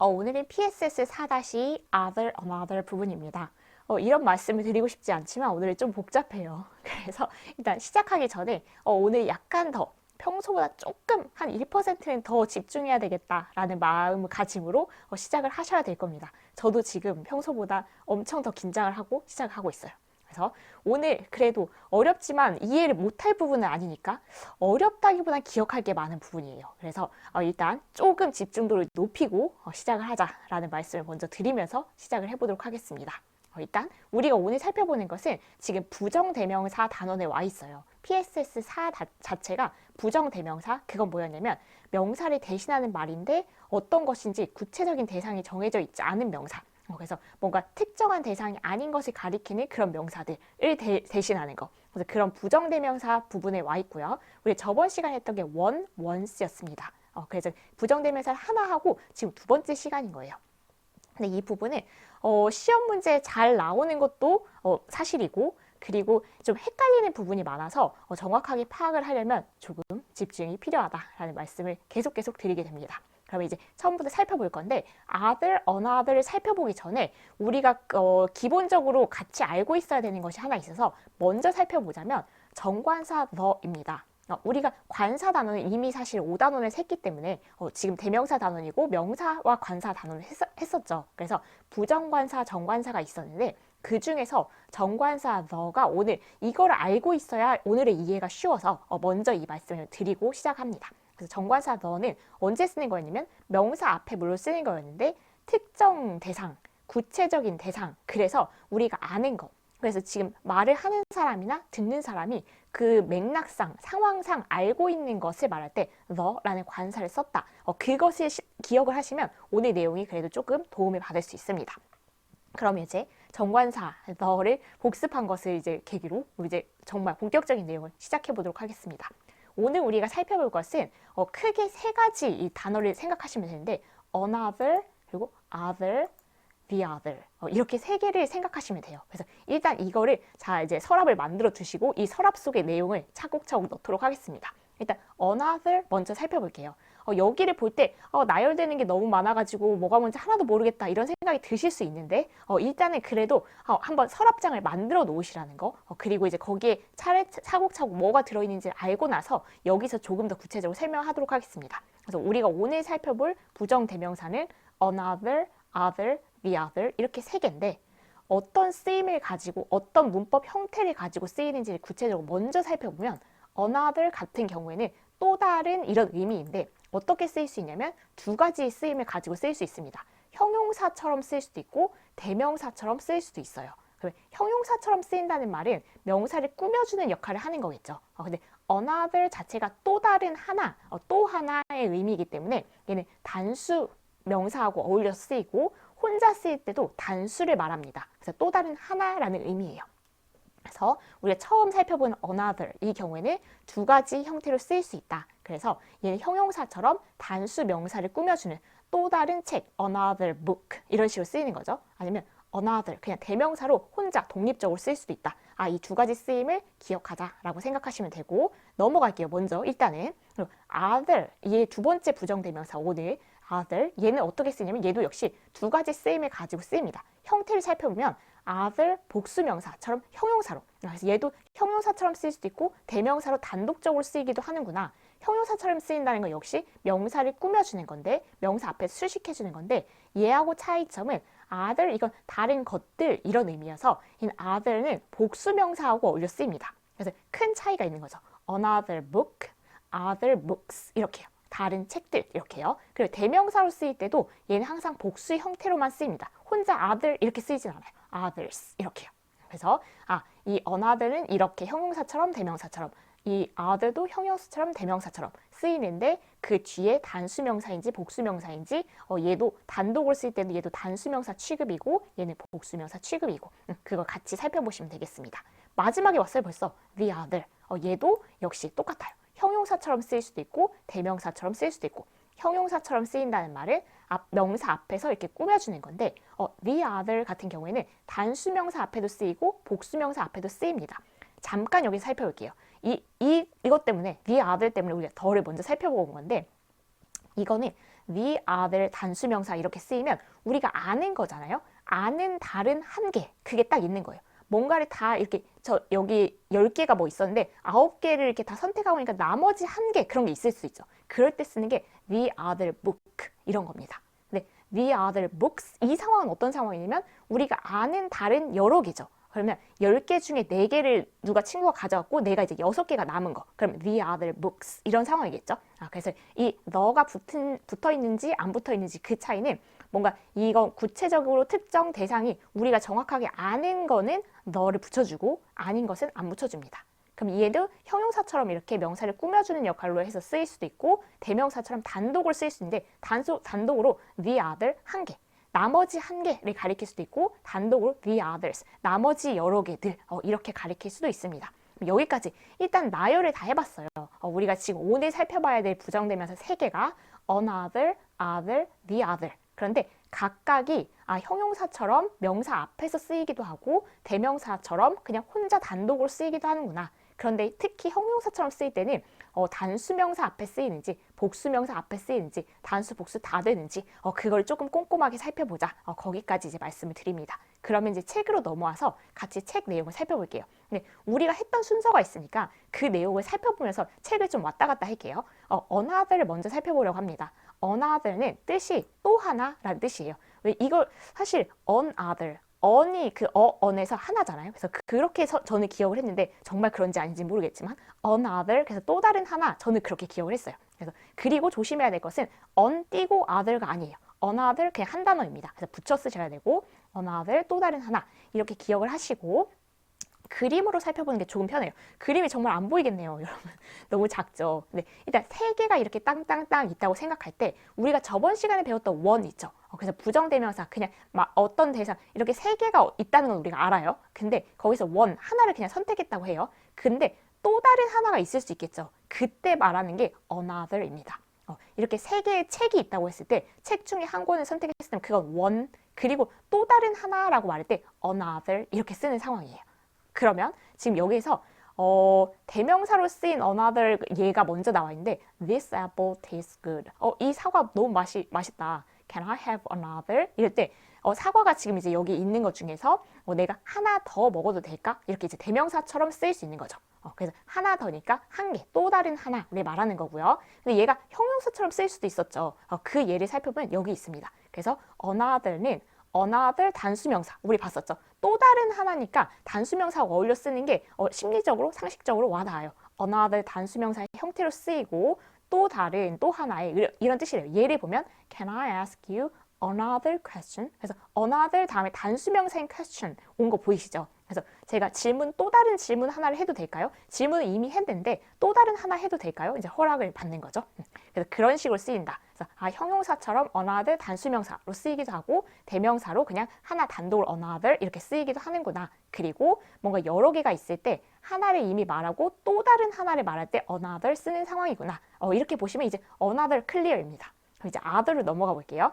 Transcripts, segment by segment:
어, 오늘은 PSS 4-2 other, another 부분입니다. 어, 이런 말씀을 드리고 싶지 않지만 오늘은 좀 복잡해요. 그래서 일단 시작하기 전에 어, 오늘 약간 더 평소보다 조금 한 1%는 더 집중해야 되겠다라는 마음을 가짐으로 어, 시작을 하셔야 될 겁니다. 저도 지금 평소보다 엄청 더 긴장을 하고 시작을 하고 있어요. 그래서 오늘 그래도 어렵지만 이해를 못할 부분은 아니니까 어렵다기보단 기억할 게 많은 부분이에요. 그래서 어, 일단 조금 집중도를 높이고 어, 시작을 하자라는 말씀을 먼저 드리면서 시작을 해보도록 하겠습니다. 어, 일단 우리가 오늘 살펴보는 것은 지금 부정대명사 단원에 와 있어요. PSS 4 자체가 부정대명사 그건 뭐였냐면 명사를 대신하는 말인데 어떤 것인지 구체적인 대상이 정해져 있지 않은 명사 어, 그래서 뭔가 특정한 대상이 아닌 것을 가리키는 그런 명사들을 대, 신하는 거. 그래서 그런 부정대명사 부분에 와 있고요. 우리 저번 시간에 했던 게 원, 원스였습니다. 어, 그래서 부정대명사를 하나 하고 지금 두 번째 시간인 거예요. 근데 이 부분은 어, 시험 문제에 잘 나오는 것도 어, 사실이고 그리고 좀 헷갈리는 부분이 많아서 어, 정확하게 파악을 하려면 조금 집중이 필요하다라는 말씀을 계속 계속 드리게 됩니다. 그러면 이제 처음부터 살펴볼 건데 other, another를 살펴보기 전에 우리가 어, 기본적으로 같이 알고 있어야 되는 것이 하나 있어서 먼저 살펴보자면 정관사 the입니다. 어, 우리가 관사 단원은 이미 사실 5단원을 샜기 때문에 어, 지금 대명사 단원이고 명사와 관사 단원을 했, 었죠 그래서 부정관사, 정관사가 있었는데 그 중에서 정관사 너가 오늘 이걸 알고 있어야 오늘의 이해가 쉬워서 어, 먼저 이 말씀을 드리고 시작합니다. 그래서 정관사 너는 언제 쓰는 거였냐면 명사 앞에 물로 쓰는 거였는데 특정 대상, 구체적인 대상. 그래서 우리가 아는 거. 그래서 지금 말을 하는 사람이나 듣는 사람이 그 맥락상, 상황상 알고 있는 것을 말할 때 너라는 관사를 썼다. 어, 그것을 시, 기억을 하시면 오늘 내용이 그래도 조금 도움을 받을 수 있습니다. 그럼 이제 정관사 너를 복습한 것을 이제 계기로 우리 이제 정말 본격적인 내용을 시작해 보도록 하겠습니다. 오늘 우리가 살펴볼 것은 어, 크게 세 가지 이 단어를 생각하시면 되는데 another 그리고 other, the other 어, 이렇게 세 개를 생각하시면 돼요. 그래서 일단 이거를 자 이제 서랍을 만들어 두시고 이 서랍 속의 내용을 차곡차곡 넣도록 하겠습니다. 일단 another 먼저 살펴볼게요. 어, 여기를 볼 때 어, 나열되는 게 너무 많아가지고 뭐가 뭔지 하나도 모르겠다 이런 생각이 드실 수 있는데 어, 일단은 그래도 어, 한번 서랍장을 만들어 놓으시라는 거 어, 그리고 이제 거기에 차례 차곡차곡 뭐가 들어있는지 알고 나서 여기서 조금 더 구체적으로 설명하도록 하겠습니다. 그래서 우리가 오늘 살펴볼 부정 대명사는 another, other, the other 이렇게 세 개인데 어떤 쓰임을 가지고 어떤 문법 형태를 가지고 쓰이는지를 구체적으로 먼저 살펴보면 another 같은 경우에는 또 다른 이런 의미인데 어떻게 쓰일 수 있냐면 두 가지 쓰임을 가지고 쓰일 수 있습니다. 형용사처럼 쓰일 수도 있고 대명사처럼 쓰일 수도 있어요. 그러면 형용사처럼 쓰인다는 말은 명사를 꾸며주는 역할을 하는 거겠죠. 어, 근데 another 자체가 또 다른 하나, 어, 또 하나의 의미이기 때문에 얘는 단수 명사하고 어울려 쓰이고 혼자 쓰일 때도 단수를 말합니다. 그래서 또 다른 하나라는 의미예요. 그래서 우리가 처음 살펴본 another 이 경우에는 두 가지 형태로 쓰일 수 있다. 그래서 얘는 형용사처럼 단수 명사를 꾸며주는 또 다른 책 another book 이런 식으로 쓰이는 거죠. 아니면 another 그냥 대명사로 혼자 독립적으로 쓰일 수도 있다. 아, 이 두 가지 쓰임을 기억하자라고 생각하시면 되고 넘어갈게요. 먼저 일단은 other 얘 두 번째 부정대명사 오늘 other 얘는 어떻게 쓰냐면 얘도 역시 두 가지 쓰임을 가지고 쓰입니다. 형태를 살펴보면 other 복수명사처럼 형용사로 그래서 얘도 형용사처럼 쓰일 수도 있고 대명사로 단독적으로 쓰이기도 하는구나. 형용사처럼 쓰인다는 건 역시 명사를 꾸며주는 건데 명사 앞에 수식해주는 건데 얘하고 차이점은 other 이건 다른 것들 이런 의미여서 이 other는 복수명사하고 어울려 쓰입니다. 그래서 큰 차이가 있는 거죠. another book, other books 이렇게요. 다른 책들 이렇게요. 그리고 대명사로 쓰일 때도 얘는 항상 복수 형태로만 쓰입니다. 혼자 other 이렇게 쓰이진 않아요. others 이렇게요. 그래서 아, 이 another는 이렇게 형용사처럼 대명사처럼 이 other도 형용사처럼 대명사처럼 쓰이는데 그 뒤에 단수명사인지 복수명사인지 어, 얘도 단독으로 쓸 때는 얘도 단수명사 취급이고 얘는 복수명사 취급이고 음, 그걸 같이 살펴보시면 되겠습니다. 마지막에 왔어요 벌써 the other 어, 얘도 역시 똑같아요. 형용사처럼 쓰일 수도 있고 대명사처럼 쓰일 수도 있고 형용사처럼 쓰인다는 말은 앞, 명사 앞에서 이렇게 꾸며주는 건데 어, the other 같은 경우에는 단수명사 앞에도 쓰이고 복수명사 앞에도 쓰입니다. 잠깐 여기 살펴볼게요. 이, 이, 이것 때문에 the other 때문에 우리가 더를 먼저 살펴보고 온 건데 이거는 the other 단수명사 이렇게 쓰이면 우리가 아는 거잖아요. 아는 다른 한 개, 그게 딱 있는 거예요. 뭔가를 다 이렇게 저 여기 10개가 뭐 있었는데 9개를 이렇게 다 선택하고 보니까 나머지 한 개 그런 게 있을 수 있죠. 그럴 때 쓰는 게 the other book 이런 겁니다. 근데 the other books 이 상황은 어떤 상황이냐면 우리가 아는 다른 여러 개죠. 그러면 10개 중에 4개를 누가 친구가 가져왔고 내가 이제 6개가 남은 거. 그럼 the other books 이런 상황이겠죠. 아, 그래서 이 너가 붙은, 붙어 있는지 안 붙어 있는지 그 차이는 뭔가 이건 구체적으로 특정 대상이 우리가 정확하게 아는 거는 너를 붙여주고 아닌 것은 안 붙여줍니다. 그럼 얘도 형용사처럼 이렇게 명사를 꾸며주는 역할로 해서 쓰일 수도 있고 대명사처럼 단독으로 쓰일 수 있는데 단소, 단독으로 the other 한 개. 나머지 한 개를 가리킬 수도 있고 단독으로 the others 나머지 여러 개들 어, 이렇게 가리킬 수도 있습니다. 여기까지 일단 나열을 다 해봤어요. 어, 우리가 지금 오늘 살펴봐야 될 부정대명사 세 개가 another, other, the other. 그런데 각각이 아, 형용사처럼 명사 앞에서 쓰이기도 하고 대명사처럼 그냥 혼자 단독으로 쓰이기도 하는구나. 그런데 특히 형용사처럼 쓰일 때는 어, 단수명사 앞에 쓰이는지 복수명사 앞에 쓰이는지 단수 복수 다 되는지 어, 그걸 조금 꼼꼼하게 살펴보자 어, 거기까지 이제 말씀을 드립니다. 그러면 이제 책으로 넘어와서 같이 책 내용을 살펴볼게요. 근데 우리가 했던 순서가 있으니까 그 내용을 살펴보면서 책을 좀 왔다 갔다 할게요. 어, another를 먼저 살펴보려고 합니다. another는 뜻이 또 하나라는 뜻이에요. 왜 이걸 사실 another 언이 그 어, 언에서 하나잖아요. 그래서 그- 그렇게 서, 저는 기억을 했는데 정말 그런지 아닌지 모르겠지만 another 그래서 또 다른 하나 저는 그렇게 기억을 했어요. 그래서 그리고 조심해야 될 것은 on 띄고 other가 아니에요. another 그냥 한 단어입니다. 그래서 붙여 쓰셔야 되고 another 또 다른 하나 이렇게 기억을 하시고 그림으로 살펴보는 게 조금 편해요. 그림이 정말 안 보이겠네요, 여러분. 너무 작죠. 근데 일단 세 개가 이렇게 땅땅땅 있다고 생각할 때 우리가 저번 시간에 배웠던 원 있죠. 어, 그래서 부정대명사 그냥 막 어떤 대상 이렇게 세 개가 있다는 건 우리가 알아요. 근데 거기서 원 하나를 그냥 선택했다고 해요. 근데 또 다른 하나가 있을 수 있겠죠. 그때 말하는 게 another입니다. 어, 이렇게 세 개의 책이 있다고 했을 때 책 중에 한 권을 선택했으면 그건 원 그리고 또 다른 하나라고 말할 때 another 이렇게 쓰는 상황이에요. 그러면 지금 여기서 어, 대명사로 쓰인 another 얘가 먼저 나와 있는데 this apple tastes good. 어, 이 사과 너무 맛이 맛있다. Can I have another? 이럴 때 어, 사과가 지금 이제 여기 있는 것 중에서 어, 내가 하나 더 먹어도 될까? 이렇게 이제 대명사처럼 쓰일 수 있는 거죠. 어, 그래서 하나 더니까 한 개, 또 다른 하나를 말하는 거고요. 근데 얘가 형용사처럼 쓰일 수도 있었죠. 어, 그 예를 살펴보면 여기 있습니다. 그래서 another는 another 단수명사 우리 봤었죠. 또 다른 하나니까 단수명사하고 어울려 쓰는 게 어, 심리적으로 상식적으로 와닿아요. another 단수명사의 형태로 쓰이고 또 다른 또 하나의 이런- 뜻이래요. 예를 보면 Can I ask you another question? 그래서 another 다음에 단수명사인 question 온 거 보이시죠? 그래서 제가 질문 또 다른 질문 하나를 해도 될까요? 질문을 이미 했는데 또 다른 하나 해도 될까요? 이제 허락을 받는 거죠. 음. 그래서 그런 식으로 쓰인다. 아 형용사처럼 another 단수명사로 쓰이기도 하고 대명사로 그냥 하나 단독으로 another 이렇게 쓰이기도 하는구나. 그리고 뭔가 여러 개가 있을 때 하나를 이미 말하고 또 다른 하나를 말할 때 another 쓰는 상황이구나. 어, 이렇게 보시면 이제 another clear입니다. 그럼 이제 other로 넘어가 볼게요.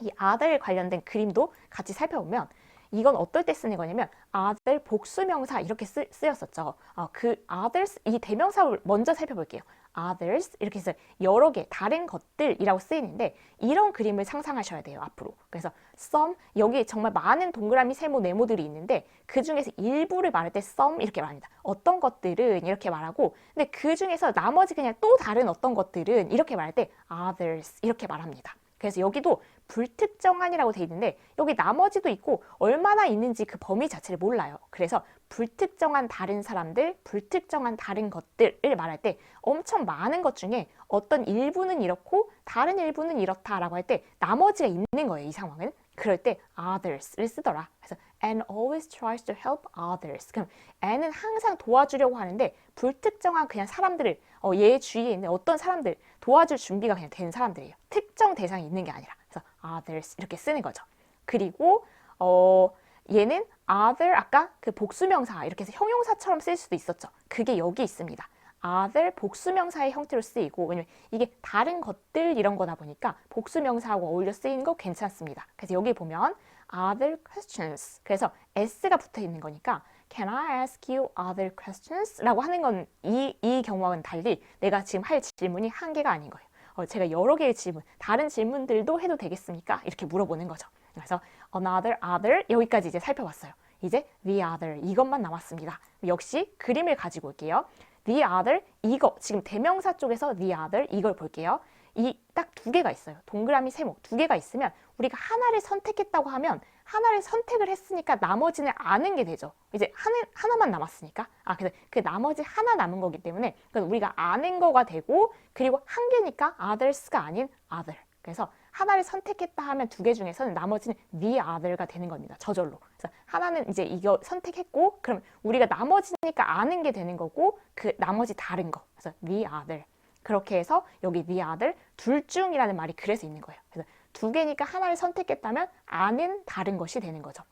이 other 관련된 그림도 같이 살펴보면 이건 어떨 때 쓰는 거냐면 other 복수명사 이렇게 쓰, 쓰였었죠. 어, 그 others 이 대명사를 먼저 살펴볼게요. Others 이렇게 해서 여러 개 다른 것들이라고 쓰이는데 이런 그림을 상상하셔야 돼요 앞으로. 그래서 some 여기 정말 많은 동그라미 세모 네모들이 있는데 그 중에서 일부를 말할 때 some 이렇게 말합니다. 어떤 것들은 이렇게 말하고 근데 그 중에서 나머지 그냥 또 다른 어떤 것들은 이렇게 말할 때 others 이렇게 말합니다. 그래서 여기도 불특정한이라고 돼 있는데 여기 나머지도 있고 얼마나 있는지 그 범위 자체를 몰라요. 그래서 불특정한 다른 사람들, 불특정한 다른 것들을 말할 때 엄청 많은 것 중에 어떤 일부는 이렇고 다른 일부는 이렇다라고 할 때 나머지가 있는 거예요. 이 상황은. 그럴 때 others를 쓰더라. 그래서 and always tries to help others. 그럼 and는 항상 도와주려고 하는데 불특정한 그냥 사람들을 어, 얘 주위에 있는 어떤 사람들 도와줄 준비가 그냥 된 사람들이에요. 특정 대상이 있는 게 아니라. 그래서 others 이렇게 쓰는 거죠. 그리고 어, 얘는 other 아까 그 복수명사 이렇게 해서 형용사처럼 쓸 수도 있었죠. 그게 여기 있습니다. other 복수명사의 형태로 쓰이고 왜냐면 이게 다른 것들 이런 거다 보니까 복수명사하고 어울려 쓰이는 거 괜찮습니다. 그래서 여기 보면 other questions 그래서 s가 붙어 있는 거니까 Can I ask you other questions? 라고 하는 건 이 이 경우와는 달리 내가 지금 할 질문이 한 개가 아닌 거예요. 어, 제가 여러 개의 질문, 다른 질문들도 해도 되겠습니까? 이렇게 물어보는 거죠. 그래서 another, other 여기까지 이제 살펴봤어요. 이제 the other 이것만 남았습니다. 역시 그림을 가지고 올게요. the other 이거 지금 대명사 쪽에서 the other 이걸 볼게요. 이 딱 두 개가 있어요. 동그라미 세모 두 개가 있으면 우리가 하나를 선택했다고 하면 하나를 선택을 했으니까 나머지는 아는 게 되죠. 이제 하나, 하나만 남았으니까. 아, 그래서 그 나머지 하나 남은 거기 때문에 그건 우리가 아는 거가 되고 그리고 한 개니까 others가 아닌 other. 그래서 하나를 선택했다 하면 두 개 중에서는 나머지는 the other가 되는 겁니다. 저절로. 그래서 하나는 이제 이거 선택했고 그럼 우리가 나머지니까 아는 게 되는 거고 그 나머지 다른 거. 그래서 the other. 그렇게 해서 여기 the other 둘 중이라는 말이 그래서 있는 거예요. 그래서 두 개니까 하나를 선택했다면 아는 다른 것이 되는 거죠.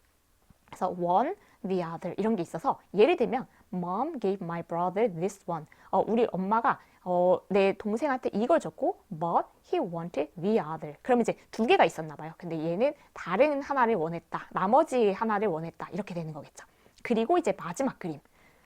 그래서 one, the other 이런 게 있어서 예를 들면 mom gave my brother this one. 어, 우리 엄마가 어, 내 동생한테 이걸 줬고 but he wanted the other. 그러면 이제 두 개가 있었나 봐요. 근데 얘는 다른 하나를 원했다. 나머지 하나를 원했다. 이렇게 되는 거겠죠. 그리고 이제 마지막 그림.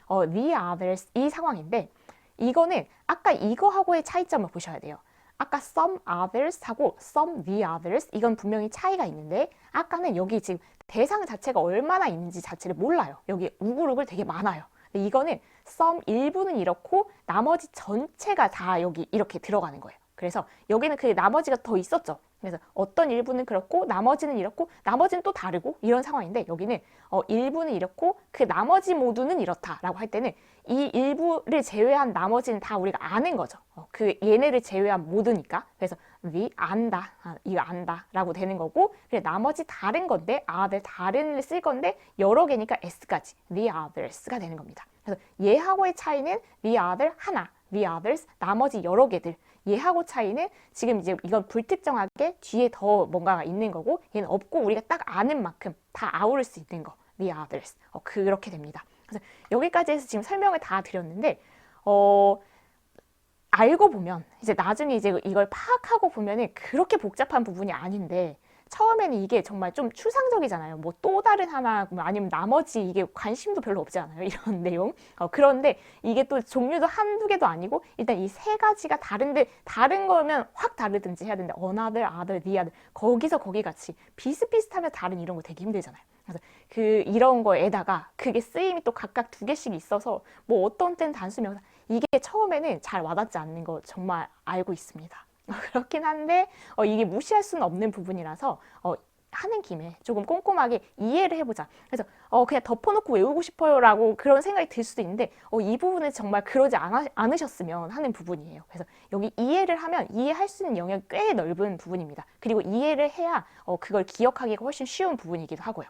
어, the others 이 상황인데 이거는 아까 이거하고의 차이점을 보셔야 돼요. 아까 some others 하고 some the others 이건 분명히 차이가 있는데 아까는 여기 지금 대상 자체가 얼마나 있는지 자체를 몰라요. 여기 우글우글 되게 많아요. 이거는 some 일부는 이렇고 나머지 전체가 다 여기 이렇게 들어가는 거예요. 그래서 여기는 그 나머지가 더 있었죠. 그래서 어떤 일부는 그렇고 나머지는 이렇고 나머지는 또 다르고 이런 상황인데 여기는 어, 일부는 이렇고 그 나머지 모두는 이렇다라고 할 때는 이 일부를 제외한 나머지는 다 우리가 아는 거죠. 어, 그 얘네를 제외한 모두니까. 그래서 the 안다, 아, 이거 안다라고 되는 거고 그래 나머지 다른 건데 other 다른을 쓸 건데 여러 개니까 s까지 the others가 되는 겁니다. 그래서 얘하고의 차이는 the other 하나, the others 나머지 여러 개들. 얘하고 차이는 지금 이제 이건 불특정하게 뒤에 더 뭔가가 있는 거고 얘는 없고 우리가 딱 아는 만큼 다 아우를 수 있는 거. the others. 어, 그렇게 됩니다. 그래서 여기까지 해서 지금 설명을 다 드렸는데 어 알고 보면 이제 나중에 이제 이걸 파악하고 보면은 그렇게 복잡한 부분이 아닌데 처음에는 이게 정말 좀 추상적이잖아요. 뭐 또 다른 하나 뭐 아니면 나머지 이게 관심도 별로 없지 않아요. 이런 내용. 어, 그런데 이게 또 종류도 한두 개도 아니고 일단 이 세 가지가 다른데 다른 거면 확 다르든지 해야 되는데 어나들 아들 니아들 거기서 거기 같이 비슷비슷하면 다른 이런 거 되게 힘들잖아요. 그래서 그 이런 거에다가 그게 쓰임이 또 각각 두 개씩 있어서 뭐 어떤 때는 단수 명사 이게 처음에는 잘 와닿지 않는 거 정말 알고 있습니다. 그렇긴 한데 어, 이게 무시할 수는 없는 부분이라서 어, 하는 김에 조금 꼼꼼하게 이해를 해보자. 그래서 어, 그냥 덮어놓고 외우고 싶어요라고 그런 생각이 들 수도 있는데 어, 이 부분은 정말 그러지 않아, 않으셨으면 하는 부분이에요. 그래서 여기 이해를 하면 이해할 수 있는 영역이 꽤 넓은 부분입니다. 그리고 이해를 해야 어, 그걸 기억하기가 훨씬 쉬운 부분이기도 하고요.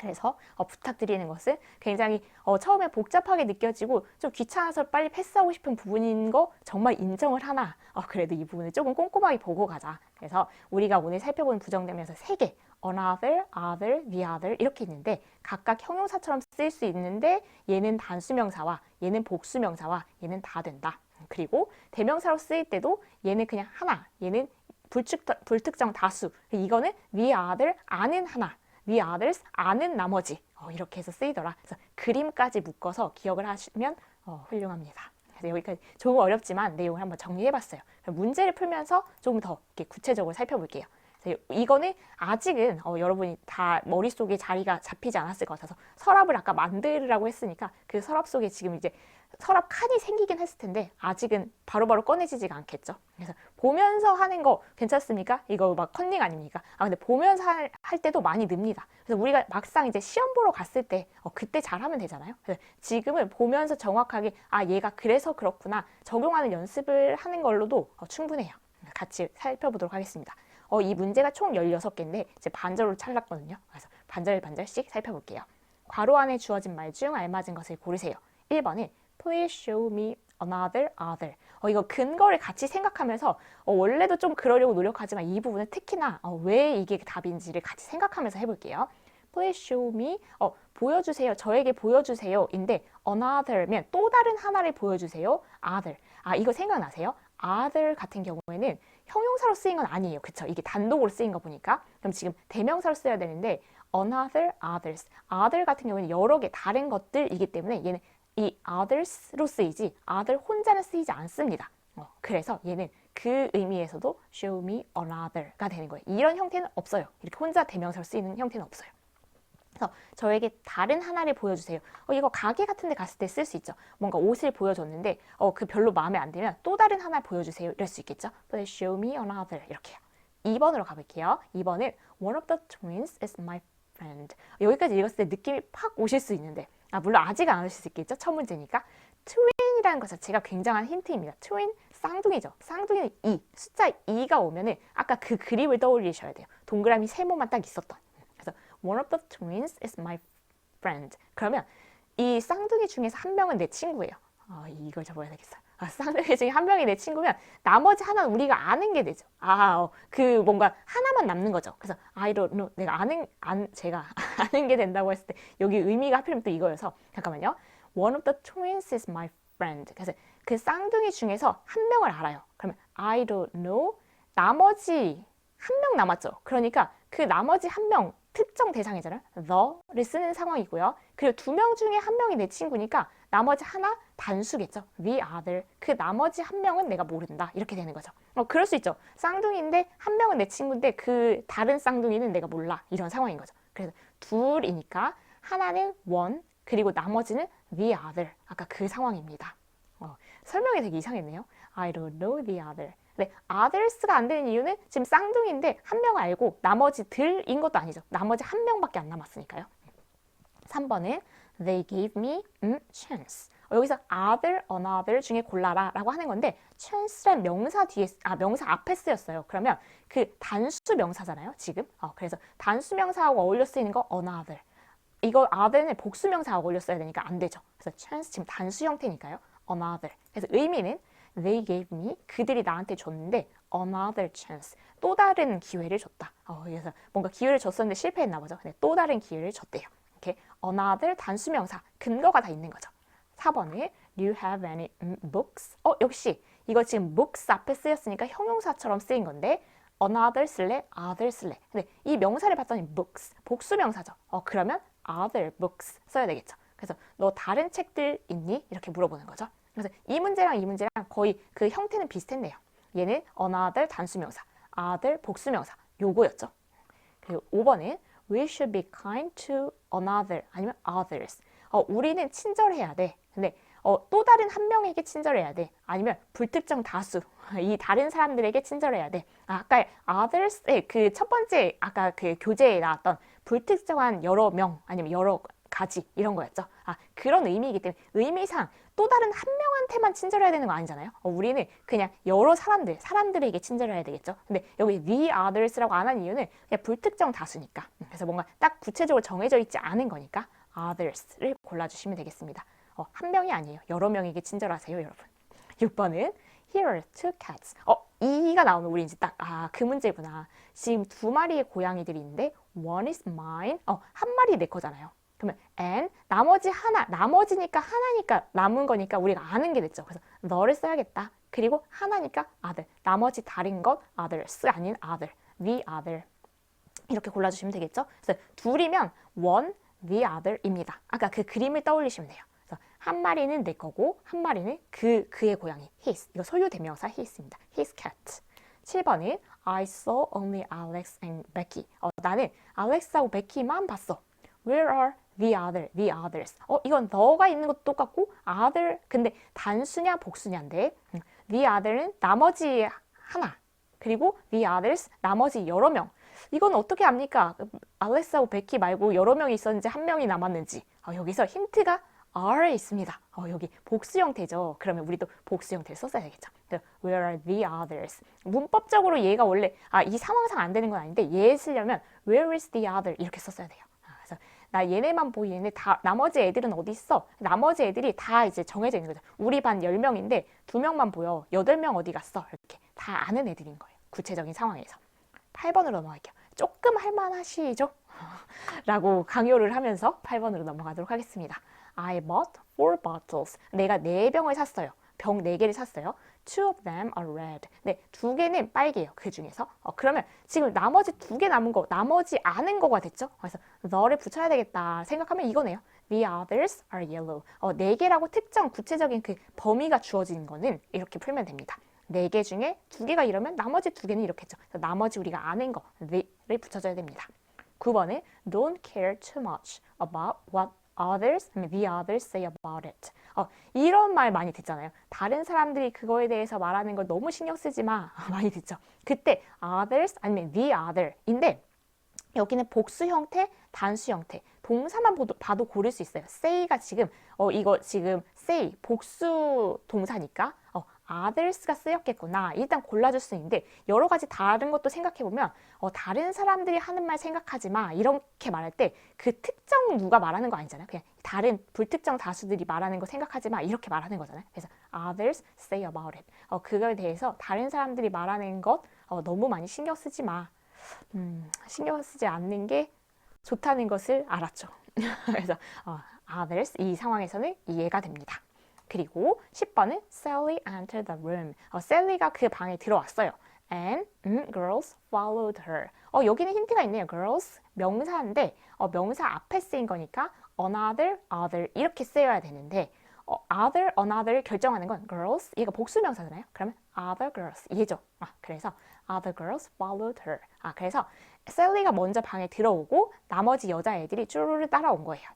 그래서 어, 부탁드리는 것은 굉장히 어, 처음에 복잡하게 느껴지고 좀 귀찮아서 빨리 패스하고 싶은 부분인 거 정말 인정을 하나 어, 그래도 이 부분을 조금 꼼꼼하게 보고 가자. 그래서 우리가 오늘 살펴본 부정되면서 세개 another, other, the other 이렇게 있는데 각각 형용사처럼 쓰일 수 있는데 얘는 단수명사와 얘는 복수명사와 얘는 다 된다. 그리고 대명사로 쓰일 때도 얘는 그냥 하나, 얘는 불특, 불특정 다수. 이거는 the other 아는 하나. The others 아는 나머지 어, 이렇게 해서 쓰이더라. 그래서 그림까지 묶어서 기억을 하시면 어, 훌륭합니다. 그래서 여기까지 조금 어렵지만 내용을 한번 정리해봤어요. 문제를 풀면서 조금 더 이렇게 구체적으로 살펴볼게요. 그래서 이거는 아직은 어, 여러분이 다 머릿속에 자리가 잡히지 않았을 것 같아서 서랍을 아까 만들으라고 했으니까 그 서랍 속에 지금 이제 서랍 칸이 생기긴 했을 텐데 아직은 바로 바로 꺼내지지가 않겠죠. 그래서 보면서 하는 거 괜찮습니까? 이거 막 컨닝 아닙니까? 아 근데 보면서 할, 할 때도 많이 늡니다. 그래서 우리가 막상 이제 시험 보러 갔을 때 어, 그때 잘하면 되잖아요. 그래서 지금은 보면서 정확하게 아 얘가 그래서 그렇구나 적용하는 연습을 하는 걸로도 어, 충분해요. 같이 살펴보도록 하겠습니다. 어, 이 문제가 총 16개인데 이제 반절로 잘랐거든요. 그래서 반절 반절씩 살펴볼게요. 괄호 안에 주어진 말 중 알맞은 것을 고르세요. 1번은 Please show me another other. 어, 이거 근거를 같이 생각하면서 어, 원래도 좀 그러려고 노력하지만 이 부분은 특히나 어, 왜 이게 답인지를 같이 생각하면서 해볼게요. Please show me. 어, 보여주세요. 저에게 보여주세요. 인데 another면 또 다른 하나를 보여주세요. other. 아, 이거 생각나세요? Other 같은 경우에는 형용사로 쓰인 건 아니에요. 그쵸? 이게 단독으로 쓰인 거 보니까. 그럼 지금 대명사로 써야 되는데 another, others. other 같은 경우는 여러 개 다른 것들이기 때문에 얘는 이 others로 쓰이지 other 혼자는 쓰이지 않습니다. 어, 그래서 얘는 그 의미에서도 show me another가 되는 거예요. 이런 형태는 없어요. 이렇게 혼자 대명사로 쓰이는 형태는 없어요. 그래서 저에게 다른 하나를 보여주세요. 어, 이거 가게 같은 데 갔을 때 쓸 수 있죠. 뭔가 옷을 보여줬는데 어, 그 별로 마음에 안 들면 또 다른 하나 보여주세요. 이럴 수 있겠죠. But show me another 이렇게요. 2번으로 가볼게요. 2번은 One of the twins is my friend. 여기까지 읽었을 때 느낌이 팍 오실 수 있는데 아 물론 아직 안 오실 수 있겠죠. 첫 문제니까 twin이라는 것 자체가 굉장한 힌트입니다. twin 쌍둥이죠. 쌍둥이는 2, 숫자 2가 오면은 아까 그 그림을 떠올리셔야 돼요. 동그라미 세모만 딱 있었던. One of the twins is my friend. 그러면 이 쌍둥이 중에서 한 명은 내 친구예요. 아, 이걸 적어야 되겠어요. 아, 쌍둥이 중에 한 명이 내 친구면 나머지 하나는 우리가 아는 게 되죠. 아, 어, 그 뭔가 하나만 남는 거죠. 그래서 I don't know. 내가 아는 안 제가 아는 게 된다고 했을 때 여기 의미가 하필이면 또 이거여서 잠깐만요. One of the twins is my friend. 그래서 그 쌍둥이 중에서 한 명을 알아요. 그러면 I don't know. 나머지 한 명 남았죠. 그러니까 그 나머지 한 명 특정 대상이잖아요. the를 쓰는 상황이고요. 그리고 두 명 중에 한 명이 내 친구니까 나머지 하나 단수겠죠. the other. 그 나머지 한 명은 내가 모른다. 이렇게 되는 거죠. 어, 그럴 수 있죠. 쌍둥이인데 한 명은 내 친구인데 그 다른 쌍둥이는 내가 몰라. 이런 상황인 거죠. 그래서 둘이니까 하나는 one 그리고 나머지는 the other. 아까 그 상황입니다. 어, 설명이 되게 이상했네요. I don't know the other. 네, others가 안 되는 이유는 지금 쌍둥이인데 한 명 알고 나머지 들인 것도 아니죠. 나머지 한 명밖에 안 남았으니까요. 3번은 they gave me a chance. 어, 여기서 other, another 중에 골라라 라고 하는 건데 chance란 명사 뒤에, 아, 명사 앞에 쓰였어요. 그러면 그 단수 명사잖아요, 지금. 어, 그래서 단수 명사하고 어울려 쓰이는 거 another. 이거 other는 복수 명사하고 어울려 써야 되니까 안 되죠. 그래서 chance 지금 단수 형태니까요. another. 그래서 의미는 they gave me 그들이 나한테 줬는데 another chance 또 다른 기회를 줬다. 어, 그래서 뭔가 기회를 줬었는데 실패했나 보죠. 근데 또 다른 기회를 줬대요. 이렇게 another 단수명사 근거가 다 있는 거죠. 4번에 Do you have any books? 어 역시 이거 지금 books 앞에 쓰였으니까 형용사처럼 쓰인 건데 another 쓸래 other 쓸래. 근데 이 명사를 봤더니 books 복수 명사죠. 어 그러면 other books 써야 되겠죠. 그래서 너 다른 책들 있니? 이렇게 물어보는 거죠. 그래서 이 문제랑 이 문제랑 거의 그 형태는 비슷했네요. 얘는 another 단수명사, other 복수명사 요거였죠. 그리고 5번은 we should be kind to another 아니면 others. 어, 우리는 친절해야 돼. 근데 어, 또 다른 한 명에게 친절해야 돼. 아니면 불특정 다수 이 다른 사람들에게 친절해야 돼. 아, 아까 others의 그 첫 번째 아까 그 교재에 나왔던 불특정한 여러 명 아니면 여러 가지 이런 거였죠. 아 그런 의미이기 때문에 의미상 또 다른 한 명 한테만 친절해야 되는 거 아니잖아요. 어, 우리는 그냥 여러 사람들 사람들에게 친절해야 되겠죠. 근데 여기 the others라고 안 한 이유는 그냥 불특정 다수니까. 그래서 뭔가 딱 구체적으로 정해져 있지 않은 거니까 others를 골라주시면 되겠습니다. 어, 한 명이 아니에요. 여러 명에게 친절하세요, 여러분. 6번은 Here are two cats. 어, 이가 나오면 우리 이제 딱, 아, 그 문제구나. 지금 두 마리의 고양이들이 있는데, one is mine. 어, 한 마리 내 거잖아요. 그러면 and 나머지 하나 나머지니까 하나니까 남은 거니까 우리가 아는 게 됐죠. 그래서 너를 써야겠다. 그리고 하나니까 other 나머지 다른 것 others 아닌 other the other 이렇게 골라주시면 되겠죠. 그래서 둘이면 one the other입니다. 아까 그 그림을 떠올리시면 돼요. 그래서 한 마리는 내 거고 한 마리는 그 그의 고양이 his 이거 소유 대명사 his입니다. his cat 7번은 I saw only Alex and Becky. 어, 나는 알렉스하고 베키만 봤어. Where are the other, the others? 어, 이건 너가 있는 것도 똑같고 other 근데 단수냐 복수냐인데 음, the other는 나머지 하나 그리고 the others 나머지 여러 명. 이건 어떻게 압니까? 알렉스하고 베키 말고 여러 명이 있었는지 한 명이 남았는지 어, 여기서 힌트가 are 있습니다. 어, 여기 복수 형태죠. 그러면 우리도 복수 형태를 썼어야 되겠죠. Where are the others? 문법적으로 얘가 원래 아, 이 상황상 안 되는 건 아닌데 얘 쓰려면 Where is the other? 이렇게 썼어야 돼요. 나 얘네만 보이는데 다 나머지 애들은 어디 있어? 나머지 애들이 다 이제 정해져 있는 거죠. 우리 반 10명인데 2명만 보여. 8명 어디 갔어? 이렇게 다 아는 애들인 거예요. 구체적인 상황에서. 8번으로 넘어갈게요. 조금 할만하시죠? 라고 강요를 하면서 8번으로 넘어가도록 하겠습니다. I bought four bottles. 내가 4병을 샀어요. 병 4개를 샀어요. Two of them are red. 네, 두 개는 빨개요. 그 중에서. 어, 그러면 지금 나머지 두 개 남은 거, 나머지 아는 거가 됐죠? 그래서 너를 붙여야 되겠다 생각하면 이거네요. The others are yellow. 어, 네 개라고 특정 구체적인 그 범위가 주어진 거는 이렇게 풀면 됩니다. 네 개 중에 두 개가 이러면 나머지 두 개는. 그래서 나머지 우리가 아는 거, the를 붙여줘야 됩니다. 9번은 don't care too much about what others, I mean the others say about it. 어, 이런 말 많이 듣잖아요. 다른 사람들이 그거에 대해서 말하는 걸 너무 신경 쓰지 마. 많이 듣죠. 그때 others 아니면 the other인데 여기는 복수 형태, 단수 형태, 동사만 봐도, 봐도 고를 수 있어요. say가 지금 어 이거 지금 say 복수 동사니까 어 others가 쓰였겠구나. 일단 골라줄 수 있는데 여러 가지 다른 것도 생각해 보면 어 다른 사람들이 하는 말 생각하지 마 이렇게 말할 때 그 특정 누가 말하는 거 아니잖아요. 그냥 다른 불특정 다수들이 말하는 거 생각하지 마 이렇게 말하는 거잖아요. 그래서 others say about it. 어 그거에 대해서 다른 사람들이 말하는 것 어, 너무 많이 신경 쓰지 마. 음, 신경 쓰지 않는 게 좋다는 것을 알았죠. 그래서 어, others 이 상황에서는 이해가 됩니다. 그리고 10번은 Sally entered the room. 어, Sally가 그 방에 들어왔어요. And 음, girls followed her. 어, 여기는 힌트가 있네요. girls 명사인데 어, 명사 앞에 쓰인 거니까 another, other 이렇게 쓰여야 되는데 어, other, another 결정하는 건 girls 이거 복수 명사잖아요. 그러면 other girls 이해죠? 아, 그래서 other girls followed her. 아, 그래서 셀리가 먼저 방에 들어오고 나머지 여자애들이 쭈루루 따라온 거예요.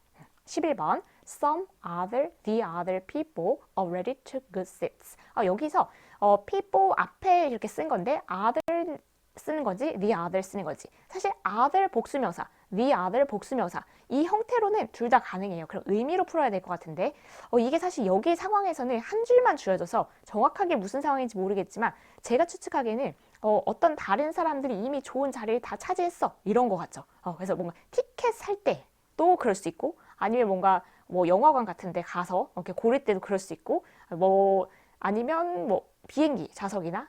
11번 Some other, the other people already took good seats. 아, 여기서 어, people 앞에 이렇게 쓴 건데 other 쓰는 건지 the other 쓰는 건지 사실 other 복수명사, the other 복수명사 이 형태로는 둘 다 가능해요. 그럼 의미로 풀어야 될 것 같은데 어, 이게 사실 여기 상황에서는 한 줄만 주어져서 정확하게 무슨 상황인지 모르겠지만 제가 추측하기에는 어, 어떤 다른 사람들이 이미 좋은 자리를 다 차지했어 이런 것 같죠. 어, 그래서 뭔가 티켓 살 때도 그럴 수 있고 아니면 뭔가 뭐 영화관 같은 데 가서 이렇게 고를 때도 그럴 수 있고 뭐 아니면 뭐 비행기 좌석이나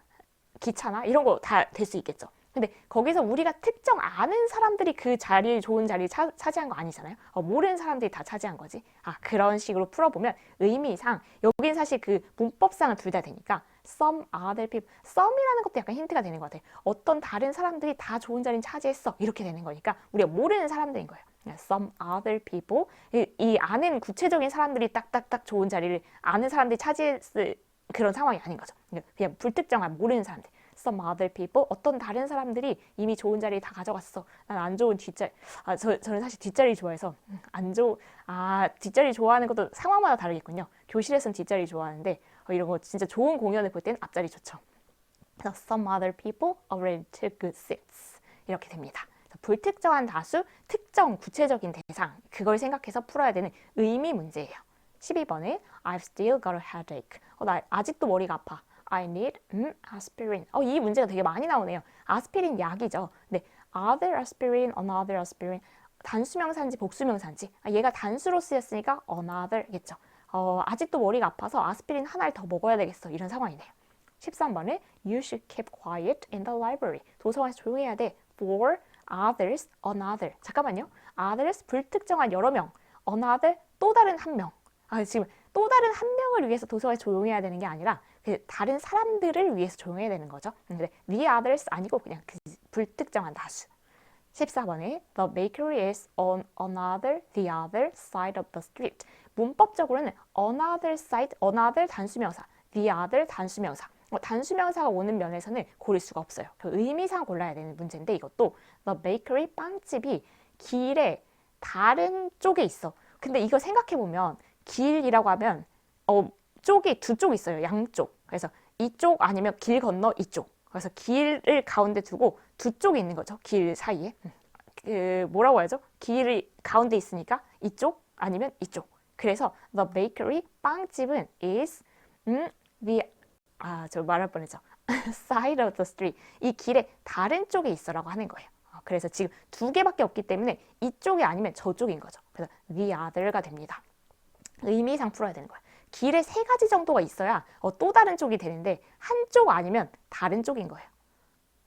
기차나 이런 거 다 될 수 있겠죠. 근데 거기서 우리가 특정 아는 사람들이 그 자리 좋은 자리 차, 차지한 거 아니잖아요. 어, 모르는 사람들이 다 차지한 거지. 아 그런 식으로 풀어보면 의미상 여긴 사실 그 문법상은 둘 다 되니까 some other people, some이라는 것도 약간 힌트가 되는 것 같아요. 어떤 다른 사람들이 다 좋은 자리를 차지했어 이렇게 되는 거니까 우리가 모르는 사람들인 거예요. some other people 이, 이 아는 구체적인 사람들이 딱딱딱 좋은 자리를 아는 사람들이 차지했을 그런 상황이 아닌 거죠. 그냥 불특정한 모르는 사람들. some other people 어떤 다른 사람들이 이미 좋은 자리 다 가져갔어. 난 안 좋은 뒷자리. 아, 저, 저는 사실 뒷자리 좋아해서 안 좋. 아 뒷자리 좋아하는 것도 상황마다 다르겠군요. 교실에서는 뒷자리 좋아하는데 어, 이런 거 진짜 좋은 공연을 볼 때는 앞자리 좋죠. 그래서 some other people already took good seats 이렇게 됩니다. 불특정한 다수, 특정 구체적인 대상 그걸 생각해서 풀어야 되는 의미 문제예요. 12번에 I've still got a headache. 어, 나 아직도 머리가 아파. I need 음, aspirin. 어, 이 문제가 되게 많이 나오네요. 아스피린 약이죠. 네, other aspirin, another aspirin. 단수명사인지 복수명사인지. 아, 얘가 단수로 쓰였으니까 another겠죠. 어, 아직도 머리가 아파서 아스피린 하나를 더 먹어야 되겠어. 이런 상황이네요. 13번에 You should keep quiet in the library. 도서관에서 조용해야 돼. For others, another. 잠깐만요. others 불특정한 여러 명. another 또 다른 한 명. 아, 지금 또 다른 한 명을 위해서 도서관에 조용해야 되는 게 아니라 그 다른 사람들을 위해서 조용해야 되는 거죠. 근데 the others 아니고 그냥 그 불특정한 다수. 14번에 The bakery is on another, the other side of the street. 문법적으로는 another side, another 단수명사, the other 단수명사. 어, 단수명사가 오는 면에서는 고를 수가 없어요. 그 의미상 골라야 되는 문제인데 이것도 The bakery 빵집이 길에 다른 쪽에 있어. 근데 이거 생각해 보면 길이라고 하면 어 쪽이 두 쪽 있어요. 양쪽. 그래서 이쪽 아니면 길 건너 이쪽. 그래서 길을 가운데 두고 두 쪽이 있는 거죠. 길 사이에. 그 뭐라고 하죠? 길이 가운데 있으니까 이쪽 아니면 이쪽. 그래서 the bakery 빵집은 is 음, the 아, 저 말할 뻔했죠. side of the street. 이 길의 다른 쪽에 있어라고 하는 거예요. 어, 그래서 지금 두 개밖에 없기 때문에 이쪽이 아니면 저쪽인 거죠. 그래서 the other가 됩니다. 의미상 풀어야 되는 거예요. 길에 세 가지 정도가 있어야 어, 또 다른 쪽이 되는데 한쪽 아니면 다른 쪽인 거예요.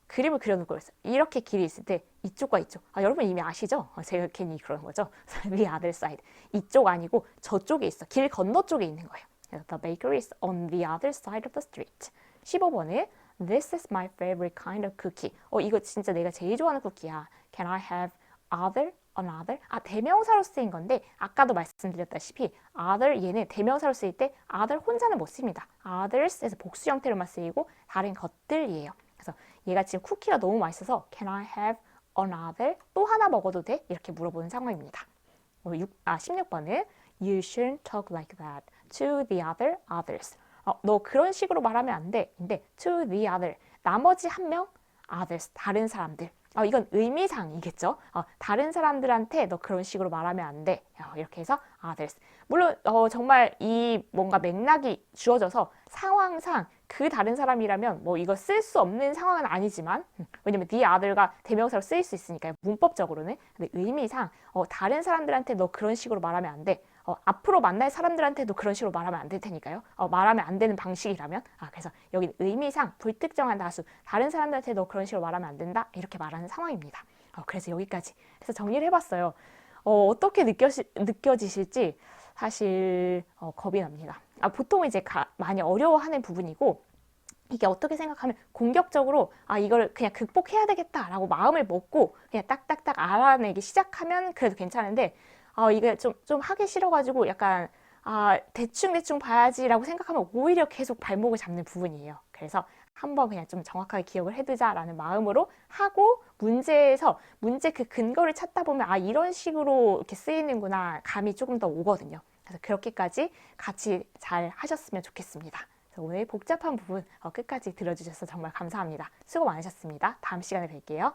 그림을 그려놓고 있어요. 이렇게 길이 있을 때 이쪽과 이쪽. 아, 여러분 이미 아시죠? 어, 제가 괜히 그러는 거죠. the other side. 이쪽 아니고 저쪽에 있어. 길 건너 쪽에 있는 거예요. The bakery is on the other side of the street. 15번에 This is my favorite kind of cookie. 어, 이거 진짜 내가 제일 좋아하는 쿠키야. Can I have other, another. 아, 대명사로 쓰인 건데 아까도 말씀드렸다시피 other 얘는 대명사로 쓰일 때 other 혼자는 못 씁니다. others에서 복수 형태로만 쓰이고 다른 것들이에요. 그래서 얘가 지금 쿠키가 너무 맛있어서 can I have another? 또 하나 먹어도 돼? 이렇게 물어보는 상황입니다. 어, 육- 아, 16번은 You shouldn't talk like that to the other others. 어, 너 그런 식으로 말하면 안 돼. 근데 to the other. 나머지 한 명 others. 다른 사람들. 어, 이건 의미상이겠죠. 어, 다른 사람들한테 너 그런 식으로 말하면 안 돼. 어, 이렇게 해서 others. 물론 어, 정말 이 뭔가 맥락이 주어져서 상황상 그 다른 사람이라면 뭐 이거 쓸 수 없는 상황은 아니지만 음, 왜냐면 the other가 대명사로 쓰일 수 있으니까요. 문법적으로는. 근데 의미상 어, 다른 사람들한테 너 그런 식으로 말하면 안 돼. 어, 앞으로 만날 사람들한테도 그런 식으로 말하면 안 될 테니까요. 어, 말하면 안 되는 방식이라면. 아, 그래서 여기 의미상 불특정한 다수, 다른 사람들한테 너 그런 식으로 말하면 안 된다. 이렇게 말하는 상황입니다. 어, 그래서 여기까지. 그래서 정리를 해봤어요. 어, 어떻게 느껴시, 느껴지실지 사실 어, 겁이 납니다. 아, 보통 이제 가, 많이 어려워하는 부분이고 이게 어떻게 생각하면 공격적으로 아 이걸 그냥 극복해야 되겠다라고 마음을 먹고 그냥 딱딱딱 알아내기 시작하면 그래도 괜찮은데 아 이게 좀 좀 하기 싫어가지고 약간 아 대충 대충 봐야지라고 생각하면 오히려 계속 발목을 잡는 부분이에요. 그래서 한번 그냥 좀 정확하게 기억을 해두자라는 마음으로 하고 문제에서 문제 그 근거를 찾다 보면 아 이런 식으로 이렇게 쓰이는구나 감이 조금 더 오거든요. 그래서 그렇게까지 같이 잘 하셨으면 좋겠습니다. 오늘 복잡한 부분 어, 끝까지 들어주셔서 정말 감사합니다. 수고 많으셨습니다. 다음 시간에 뵐게요.